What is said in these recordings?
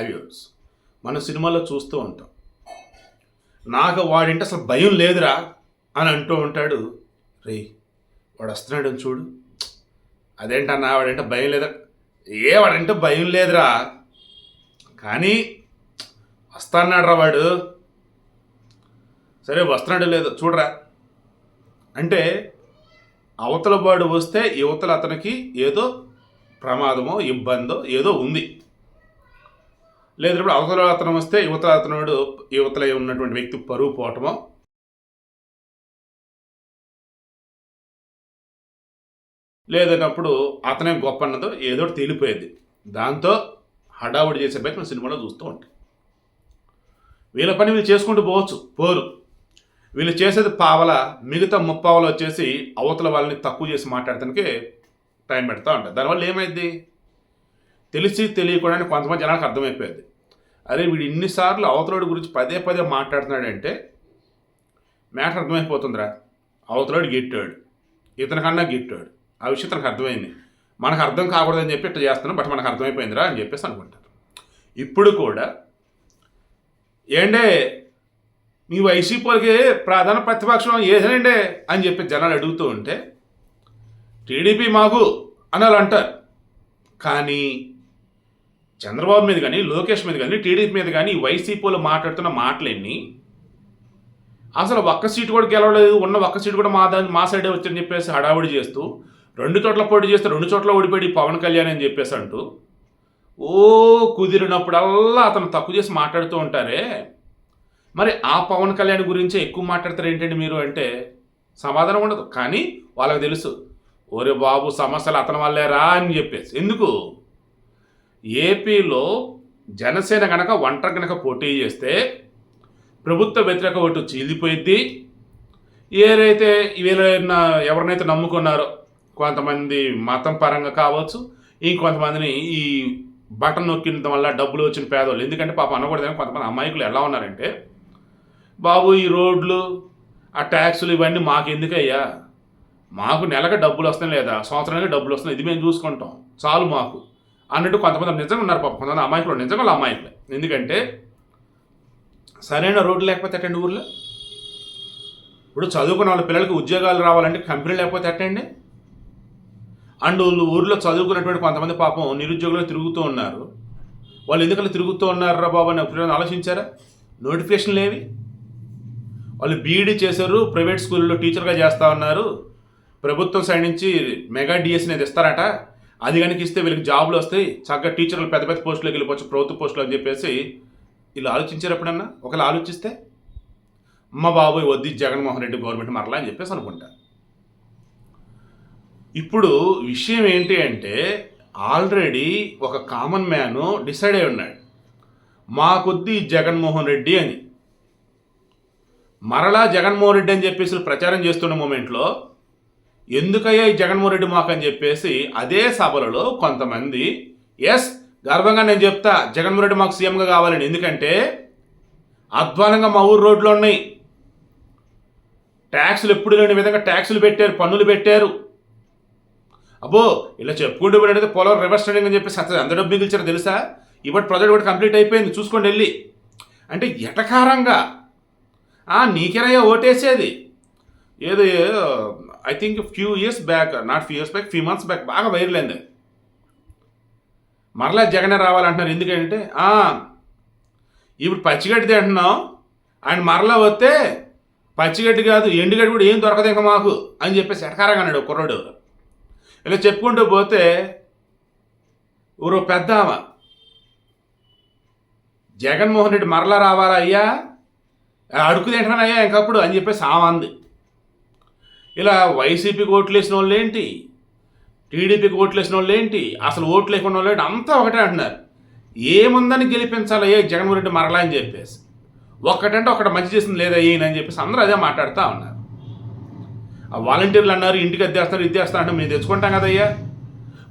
అవ్యూస్ మన సినిమాలో చూస్తూ ఉంటాం. నాకు వాడింటే అసలు భయం లేదురా అని అంటూ ఉంటాడు. రే వాడు వస్తున్నాడు చూడు. అదేంటన్నా వాడంటే భయం లేదా? ఏ వాడంటే భయం లేదురా. కానీ వస్తాన్నాడు వాడు. సరే వస్తున్నాడు లేదో చూడరా. అంటే అవతల వాడు వస్తే యువతలు అతనికి ఏదో ప్రమాదమో ఇబ్బందో ఏదో ఉంది. లేదంటే అవతల అతను వస్తే యువతల అతనుడు యువతల ఉన్నటువంటి వ్యక్తి పరువు పోవటమో లేదన్నప్పుడు అతనే గొప్ప అన్నదో ఏదో తేలిపోయేది. దాంతో హడావుడి చేసే ప్రయత్నం సినిమాలో చూస్తూ ఉంటాం. వీళ్ళ పని వీళ్ళు చేసుకుంటూ పోవచ్చు పోరు. వీళ్ళు చేసేది పావల మిగతా ముప్పావలు వచ్చేసి అవతల వాళ్ళని తక్కువ చేసి మాట్లాడటానికి టైం పెడతా ఉంటారు. దానివల్ల ఏమైంది తెలిసి తెలియకుండా కొంతమంది జనానికి అర్థమైపోయింది. అరే వీడు ఇన్నిసార్లు అవతలోడి గురించి పదే పదే మాట్లాడుతున్నాడంటే మ్యాటర్ అర్థమైపోతుందిరా. అవతలోడు గిట్టాడు. ఇతనికన్నా గిట్టాడు. ఆ విషయం తనకు అర్థమైంది. మనకు అర్థం కాకూడదని చెప్పి ఇట్లా చేస్తున్నాం బట్ మనకు అర్థమైపోయిందిరా అని చెప్పేసి అనుకుంటారు. ఇప్పుడు కూడా ఏంటే మీ వైసీపీలకి ప్రధాన ప్రతిపక్షం ఏదండి అని చెప్పి జనాలు అడుగుతూ ఉంటే టీడీపీ మాకు అని వాళ్ళు అంటారు కానీ చంద్రబాబు మీద కానీ లోకేష్ మీద కానీ టీడీపీ మీద కానీ వైసీపీలో మాట్లాడుతున్న మాటలన్నీ అసలు ఒక్క సీటు కూడా గెలవలేదు ఉన్న ఒక్క సీటు కూడా మా దాని మా సైడే వచ్చని చెప్పేసి హడావుడి చేస్తూ రెండు చోట్ల పోటీ చేస్తే రెండు చోట్ల ఓడిపోయి పవన్ కళ్యాణ్ అని చెప్పేసి అంటూ ఓ కుదిరినప్పుడల్లా అతను తక్కువ చేసి మాట్లాడుతూ ఉంటారే. మరి ఆ పవన్ కళ్యాణ్ గురించే ఎక్కువ మాట్లాడతారు ఏంటండి మీరు అంటే సమాధానం ఉండదు. కానీ వాళ్ళకి తెలుసు ఓరే బాబు సమస్యలు అతని వల్లేరా అని చెప్పేసి. ఎందుకు? ఏపీలో జనసేన గనక ఒంటరి కనుక పోటీ చేస్తే ప్రభుత్వ వ్యతిరేక ఓటు చీలిపోయిద్ది. ఏదైతే వీళ్ళైనా ఎవరినైతే నమ్ముకున్నారో కొంతమంది మతం పరంగా కావచ్చు ఇంకొంతమందిని ఈ బటన్ నొక్కిన వల్ల డబ్బులు వచ్చిన పేదవాళ్ళు ఎందుకంటే పాప అనకూడదని కొంతమంది అమాయకులు ఎలా ఉన్నారంటే బాబు ఈ రోడ్లు ఆ ట్యాక్సులు ఇవన్నీ మాకు ఎందుకయ్యా మాకు నెలకు డబ్బులు వస్తాయి లేదా? సంవత్సరానికి డబ్బులు వస్తున్నాయి. ఇది మేము చూసుకుంటాం. చాలు మాకు. అన్నట్టు కొంతమంది నిజంగా ఉన్నారు పాప. కొంతమంది అమాయకులు నిజంగా వాళ్ళు అమాయకులే. ఎందుకంటే సరైన రోడ్లు లేకపోతే ఎట్టండి ఊర్లో? ఇప్పుడు చదువుకున్న వాళ్ళ పిల్లలకి ఉద్యోగాలు రావాలంటే కంపెనీ లేకపోతే అటండి అండ్ వాళ్ళు ఊర్లో చదువుకున్నటువంటి కొంతమంది పాపం నిరుద్యోగులు తిరుగుతూ ఉన్నారు. వాళ్ళు ఎందుకలా తిరుగుతూ ఉన్నారా బాబు అని ఎప్పుడైనా ఆలోచించారా? నోటిఫికేషన్లు ఏవి వాళ్ళు బీఈడీ చేశారు ప్రైవేట్ స్కూల్లో టీచర్గా చేస్తూ ఉన్నారు. ప్రభుత్వం సైడ్ నుంచి మెగా డిఎస్ అనేది ఇస్తారట. అది కనుక ఇస్తే వీళ్ళకి జాబులు వస్తాయి. చక్కగా టీచర్లు పెద్ద పెద్ద పోస్టులోకి వెళ్ళిపోవచ్చు ప్రభుత్వ పోస్టులు అని చెప్పేసి వీళ్ళు ఆలోచించారు ఎప్పుడన్నా? ఒకళ్ళు ఆలోచిస్తే అమ్మ బాబోయ్ వద్ది జగన్మోహన్ రెడ్డి గవర్నమెంట్ మరలా అని చెప్పేసి అనుకుంటారు. ఇప్పుడు విషయం ఏంటి అంటే ఆల్రెడీ ఒక కామన్ మ్యాన్ డిసైడ్ అయి ఉన్నాడు. మా కొద్ది జగన్మోహన్ రెడ్డి అని. మరలా జగన్మోహన్ రెడ్డి అని చెప్పేసి ప్రచారం చేస్తున్న మూమెంట్లో ఎందుకయ్యా ఈ జగన్మోహన్ రెడ్డి మాకు అని చెప్పేసి అదే సభలలో కొంతమంది ఎస్ గర్వంగా నేను చెప్తా జగన్మోహన్ రెడ్డి మాకు సీఎంగా కావాలని. ఎందుకంటే అధ్వానంగా మా ఊరు రోడ్లు ఉన్నాయి. ట్యాక్సులు ఎప్పుడు లేని విధంగా ట్యాక్సులు పెట్టారు పన్నులు పెట్టారు. అబ్బో ఇలా చెప్పుకుంటూ పోయినట్టు పోలవరం రివర్స్ ట్రేడింగ్ అని చెప్పేసి అసలు అందరూ మిగిల్చారు తెలుసా? ఇప్పటి ప్రాజెక్ట్ కూడా కంప్లీట్ అయిపోయింది చూసుకోండి వెళ్ళి. అంటే ఎటకారంగా? ఆ, నీకెరయ్యా ఓటేసేది. ఏదో I think few years back not few years back few months back బాగా వైరల్ అయింది. మరలా జగనే రావాలంటున్నారు. ఎందుకంటే ఇప్పుడు పచ్చిగడ్డి అంటున్నాం. ఆయన మరలా వస్తే పచ్చిగడ్డి కాదు ఎండుగడ్డి కూడా ఏం దొరకదు ఇంకా మాకు అని చెప్పేసి ఎటకారంగా అన్నాడు కుర్రోడు ఇలా చెప్పుకుంటూ పోతే ఊరు పెద్ద ఆమె. జగన్మోహన్ రెడ్డి మరలా రావాలా అయ్యా? అడుగు తింటానయ్యా ఇంకప్పుడు అని చెప్పేసి ఆమె అంది. ఇలా వైసీపీకి ఓట్లు వేసిన వాళ్ళు ఏంటి? టీడీపీకి ఓట్లు వేసిన వాళ్ళు ఏంటి? అసలు ఓట్లు లేకుండా వాళ్ళు ఏంటి? అంతా ఒకటే అంటున్నారు. ఏముందని గెలిపించాలి ఏ జగన్మోహన్ రెడ్డి మరలా అని చెప్పేసి. ఒక్కటంటే ఒకటి మంచి చేసింది లేదా ఈయన అని చెప్పేసి అందరూ అదే మాట్లాడుతూ ఉన్నారు. ఆ వాలంటీర్లు అన్నారు ఇంటికి అద్దెస్తారు ఇది చేస్తారు అంటే మేము తెచ్చుకుంటాం కదయ్యా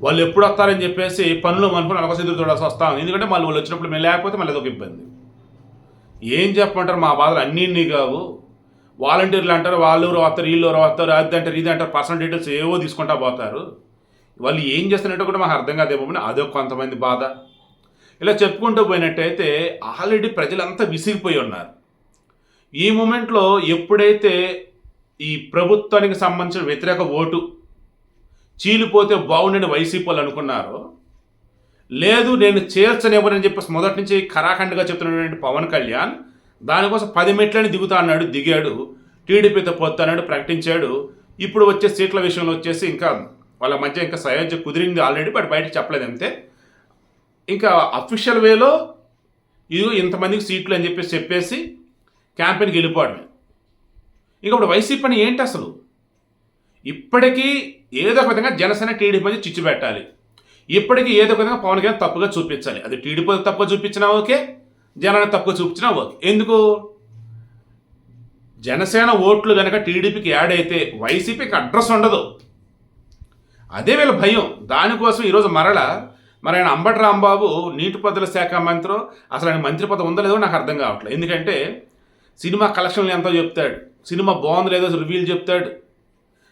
వాళ్ళు ఎప్పుడు వస్తారని చెప్పేసి పనులు అనుకుని అలక ఎదురు చూడాల్సి వస్తాం ఎందుకంటే మళ్ళీ వాళ్ళు వచ్చినప్పుడు మేము లేకపోతే మళ్ళీ అదొక ఇబ్బంది. ఏం చెప్పమంటారు మా బాధలు అన్నీ కావు. వాలంటీర్లు అంటారు వాళ్ళు వస్తారు వీళ్ళు వస్తారు అది అంటారు ఇది అంటారు పర్సనల్ డీటెయిల్స్ ఏవో తీసుకుంటా పోతారు. వాళ్ళు ఏం చేస్తున్నట్టు కూడా మాకు అర్థం కాదేమో అని అదొక కొంతమంది బాధ. ఇలా చెప్పుకుంటూ పోయినట్టయితే ఆల్రెడీ ప్రజలంతా విసిగిపోయి ఉన్నారు. ఈ మూమెంట్లో ఎప్పుడైతే ఈ ప్రభుత్వానికి సంబంధించిన వ్యతిరేక ఓటు చీలిపోతే బాగుండని వైసీపీ వాళ్ళు అనుకున్నారో లేదు నేను చేర్చనివ్వనని చెప్పేసి మొదటి నుంచి ఖరాఖండ్గా చెప్తున్నటువంటి పవన్ కళ్యాణ్ దానికోసం పది మెట్లని దిగుతా అన్నాడు దిగాడు. టీడీపీతో పోతాన్నాడు ప్రకటించాడు. ఇప్పుడు వచ్చే సీట్ల విషయంలో వచ్చేసి ఇంకా వాళ్ళ మధ్య ఇంకా సయోధ్య కుదిరింది ఆల్రెడీ బట్ బయటకు చెప్పలేదు అంతే. ఇంకా అఫీషియల్ వేలో ఇది ఇంతమందికి సీట్లు అని చెప్పేసి చెప్పేసి క్యాంపెయిన్కి వెళ్ళిపోవడమే. ఇంకా ఇప్పుడు వైసీపీ పని ఏంటి అసలు? ఇప్పటికీ ఏదో ఒక విధంగా జనసేన టీడీపీ మధ్య చిచ్చు పెట్టాలి. ఇప్పటికీ ఏదో ఒక విధంగా పవన్ కళ్యాణ్ తప్పుగా చూపించాలి. అది టీడీపీ తప్పుగా చూపించినా ఓకే జనాన్ని తప్పుగా చూపించినా ఓకే ఎందుకు? జనసేన ఓట్లు కనుక టీడీపీకి యాడ్ అయితే వైసీపీకి అడ్రస్ ఉండదు. అదే వీళ్ళ భయం. దానికోసం ఈరోజు మరల మరి ఆయన అంబటి రాంబాబు నీటిపారుదల శాఖ మంత్రి అసలు ఆయన మంత్రి పదం ఉందో లేదో నాకు అర్థం కావట్లేదు. ఎందుకంటే సినిమా కలెక్షన్లు ఎంతో చెప్తాడు. సినిమా బాగుంది లేదో రివ్యూలు చెప్తాడు.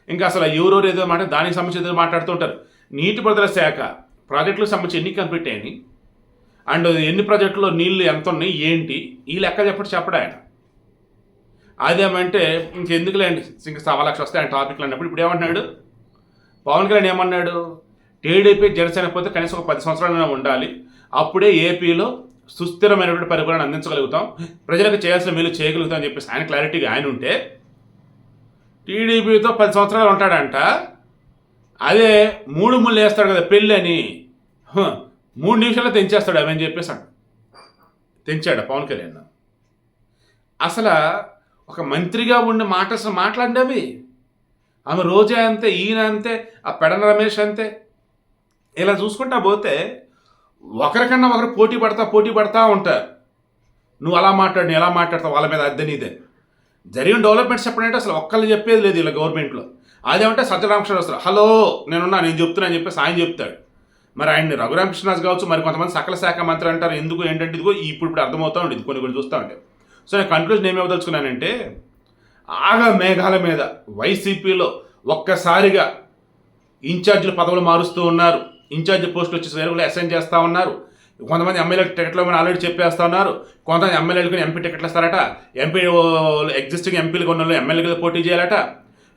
ఇంకా అసలు ఎవరెవరు ఏదో మాట దానికి సంబంధించి ఏదో మాట్లాడుతుంటారు నీటిపారుదల శాఖ ప్రాజెక్టులకు సంబంధించి ఎన్ని కంప్లీట్ అయినాయి అండ్ ఎన్ని ప్రాజెక్టులో నీళ్ళు ఎంత ఉన్నాయి ఏంటి? ఈ లెక్క చెప్పడు చెప్పడు ఆయన. అదేమంటే ఇంకెందుకులేండి ఇంకా సవా లక్ష వస్తే ఆయన టాపిక్లు అన్నప్పుడు ఇప్పుడు ఏమంటున్నాడు? పవన్ కళ్యాణ్ ఏమన్నాడు? టీడీపీ జనసేన పోతే కనీసం ఒక పది సంవత్సరాలైనా ఉండాలి. అప్పుడే ఏపీలో సుస్థిరమైనటువంటి పరిపాలన అందించగలుగుతాం. ప్రజలకు చేయాల్సిన మేలు చేయగలుగుతాం అని చెప్పేసి ఆయన క్లారిటీగా ఆయన ఉంటే టీడీపీతో పది సంవత్సరాలు ఉంటాడంట. అదే మూడు ముళ్ళు వేస్తాడు కదా పెళ్ళి అని హ, మూడు నిమిషాల్లో తెంచేస్తాడు అవని చెప్పేసి అంట. తెంచాడు పవన్ కళ్యాణ్ అసలు ఒక మంత్రిగా ఉండి మాట అసలు మాట్లాడినవి ఆమె. రోజే అంతే ఈయన అంతే ఆ పెడన రమేష్ అంతే. ఇలా చూసుకుంటా పోతే ఒకరికన్నా ఒకరు పోటీ పడతా పోటీ పడతా ఉంటారు నువ్వు అలా మాట్లాడు ఎలా మాట్లాడతావు వాళ్ళ మీద అద్దె ఇదే జరిగిన డెవలప్మెంట్స్ చెప్పడంటే అసలు ఒక్కళ్ళు చెప్పేది లేదు ఇలా గవర్నమెంట్లో. అదేమంటే సత్యరామకృష్ణ వస్తారు హలో నేనున్నా నేను చెప్తున్నా అని చెప్పేసి ఆయన చెప్తాడు. మరి ఆయన్ని రఘురామకృష్ణరాజు కావచ్చు మరి కొంతమంది సకల శాఖ మంత్రి అంటారు ఎందుకు ఏంటంటే ఇదిగో ఇప్పుడు ఇప్పుడు అర్థమవుతా ఉండేది కొన్ని కొన్ని చూస్తూ ఉంటే సో నేను కన్క్లూజన్ ఏమి ఆగ మేఘాల మీద వైసీపీలో ఒక్కసారిగా ఇన్ఛార్జీల పదవులు మారుస్తూ ఉన్నారు. ఇన్ఛార్జి పోస్టులు వచ్చి వేరే అసైన్ చేస్తూ ఉన్నారు. కొంతమంది ఎమ్మెల్యేలకు టికెట్లు మనం ఆల్రెడీ చెప్పేస్తా ఉన్నారు. కొంతమంది ఎమ్మెల్యేలకు ఎంపీ టికెట్లు ఇస్తారట. ఎంపీ ఎగ్జిస్టింగ్ ఎంపీలు కొన్ని వాళ్ళు ఎమ్మెల్యేలు పోటీ చేయాలట.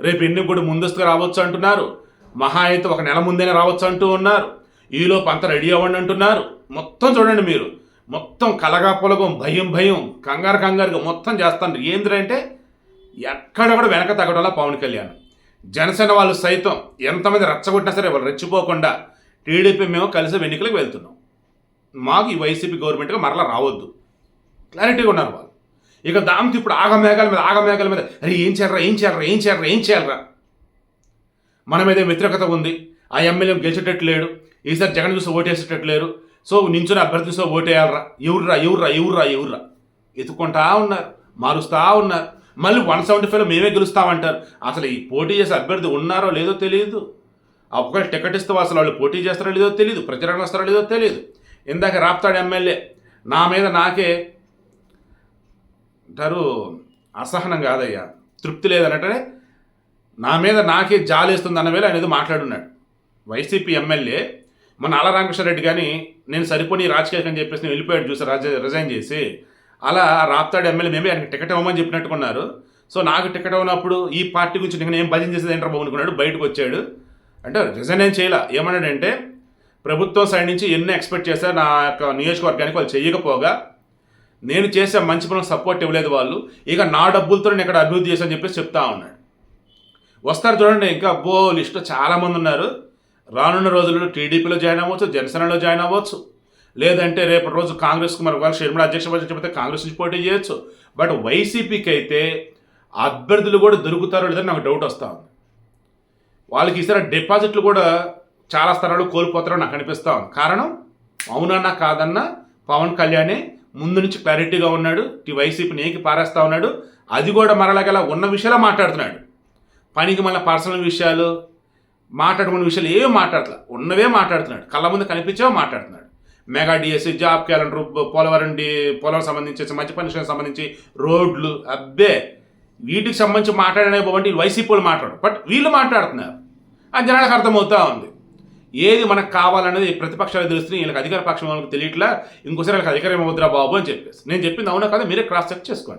రేపు ఎన్ని కూడా ముందస్తుగా రావచ్చు అంటున్నారు. మహా అయితే ఒక నెల ముందేనే రావచ్చు అంటూ ఉన్నారు. ఈలోపు అంతా రెడీ అవ్వండి అంటున్నారు. మొత్తం చూడండి మీరు. మొత్తం కలగా పొలగం భయం భయం కంగారు కంగారుగా మొత్తం చేస్తాను. ఏంద్రంటే ఎక్కడ కూడా వెనక తగ్గడంలా పవన్ కళ్యాణ్. జనసేన వాళ్ళు సైతం ఎంతమంది రెచ్చగొట్టినా సరే వాళ్ళు రెచ్చిపోకుండా టీడీపీ మేము కలిసి ఎన్నికలకు వెళ్తున్నాం. మాకు ఈ వైసీపీ గవర్నమెంట్గా మరలా రావద్దు. క్లారిటీగా ఉన్నారు వాళ్ళు. ఇక దాంతో ఇప్పుడు ఆగమేఘాల మీద ఆగమేఘాల మీద అరే ఏం చేయాలరా ఏం చేయాలరా ఏం చేయాలరా ఏం చేయాలరా? మన మీద వ్యతిరేకత ఉంది. ఆ ఎమ్మెల్యే గెలిచేటట్టు లేడు ఈసారి జగన్ చూసి ఓటేసేటట్టు లేరు సో నించుని అభ్యర్థి చూసి ఓటేయాలరా. ఎవర్రా ఎవర్రా ఎవర్రా ఎవర్రా. ఎత్తుకుంటా ఉన్నారు మారుస్తూ ఉన్నారు. మళ్ళీ వన్ సెవెంటీ ఫైవ్లో మేమే గెలుస్తామంటారు. అసలు ఈ పోటీ చేసే అభ్యర్థి ఉన్నారో లేదో తెలియదు ఒకవేళ టికెట్ ఇస్తే అసలు వాళ్ళు పోటీ చేస్తారో లేదో తెలియదు ప్రచారం వస్తారో లేదో తెలియదు ఇందాక రాప్తాడు ఎమ్మెల్యే నా మీద నాకే అంటారు అసహనం కాదయ్యా. తృప్తి లేదనటనే నా మీద నాకే జాలేస్తుంది అన్న వేళ ఆయన ఏదో మాట్లాడున్నాడు. వైసీపీ ఎమ్మెల్యే మన ఆల రామకృష్ణారెడ్డి కానీ నేను సరిపోని రాజకీయం అని చెప్పేసి నేను వెళ్ళిపోయాడు చూసి రాజ రిజైన్ చేసి అలా రాప్తాడు ఎమ్మెల్యే మేమే ఆయనకి టికెట్ ఇవ్వమని చెప్పినట్టుకున్నారు. సో నాకు టికెట్ ఉన్నప్పుడు ఈ పార్టీ గురించి నేను ఏం భజన చేసేది ఏంటో బాబు అనుకున్నాడు బయటకు వచ్చాడు. అంటే రిజైన్ ఏం చేయాల. ఏమన్నాడంటే ప్రభుత్వం సైడ్ నుంచి ఎన్ని ఎక్స్పెక్ట్ చేశారు నా యొక్క నియోజకవర్గానికి వాళ్ళు చేయకపోగా నేను చేసే మంచి పనులకు సపోర్ట్ ఇవ్వలేదు వాళ్ళు ఇక నా డబ్బులతో నేను ఇక్కడ అభివృద్ధి చేశాను చెప్పేసి చెప్తా ఉన్నాడు. వస్తారు చూడండి ఇంకా అబ్బో లిస్ట్ చాలామంది ఉన్నారు. రానున్న రోజుల్లో టీడీపీలో జాయిన్ అవ్వచ్చు జనసేనలో జాయిన్ అవ్వచ్చు. లేదంటే రేపటి రోజు కాంగ్రెస్కి మరి ఒకవేళ షర్మిల అధ్యక్ష పదవి చెప్తే కాంగ్రెస్ నుంచి పోటీ చేయొచ్చు. బట్ వైసీపీకి అయితే అభ్యర్థులు కూడా దొరుకుతారో లేదని నాకు డౌట్ వస్తూ ఉంది. వాళ్ళకి ఈసారి డిపాజిట్లు కూడా చాలా స్థలాలు కోల్పోతారో నాకు అనిపిస్తా ఉంది. కారణం? అవునన్నా కాదన్నా పవన్ కళ్యాణే ముందు నుంచి క్లారిటీగా ఉన్నాడు. ఈ వైసీపీని ఏకి పారేస్తా ఉన్నాడు. అది కూడా మరలాగలా ఉన్న విషయాలు మాట్లాడుతున్నాడు. పనికి మళ్ళీ పర్సనల్ విషయాలు మాట్లాడుకున్న విషయాలు ఏమీ మాట్లాడట్లా. ఉన్నవే మాట్లాడుతున్నాడు. కళ్ళ ముందు కనిపించేవో మాట్లాడుతున్నాడు. Mega DSC job calendar Polavaram D Polavaram సంబంధించి మంచి పనిషన్ సంబంధించి రోడ్లు అబ్బే! వీటికి సంబంధించి మాట్లాడనే బాగుంటే వైసీపీ వాళ్ళు మాట్లాడు బట్ వీళ్ళు మాట్లాడుతున్నారు. అది జనాలకు అర్థమవుతా ఉంది. ఏది మనకు కావాలనేది ప్రతిపక్షాలు తెలుస్తున్నాయి వీళ్ళకి అధికార పక్షం వాళ్ళకి తెలియట్లా ఇంకోసారి వీళ్ళకి అధికారం ఇవ్వద్దురా బాబు అని చెప్పేసి. నేను చెప్పింది అవునా కదా? మీరే క్రాస్ చెక్ చేసుకోండి.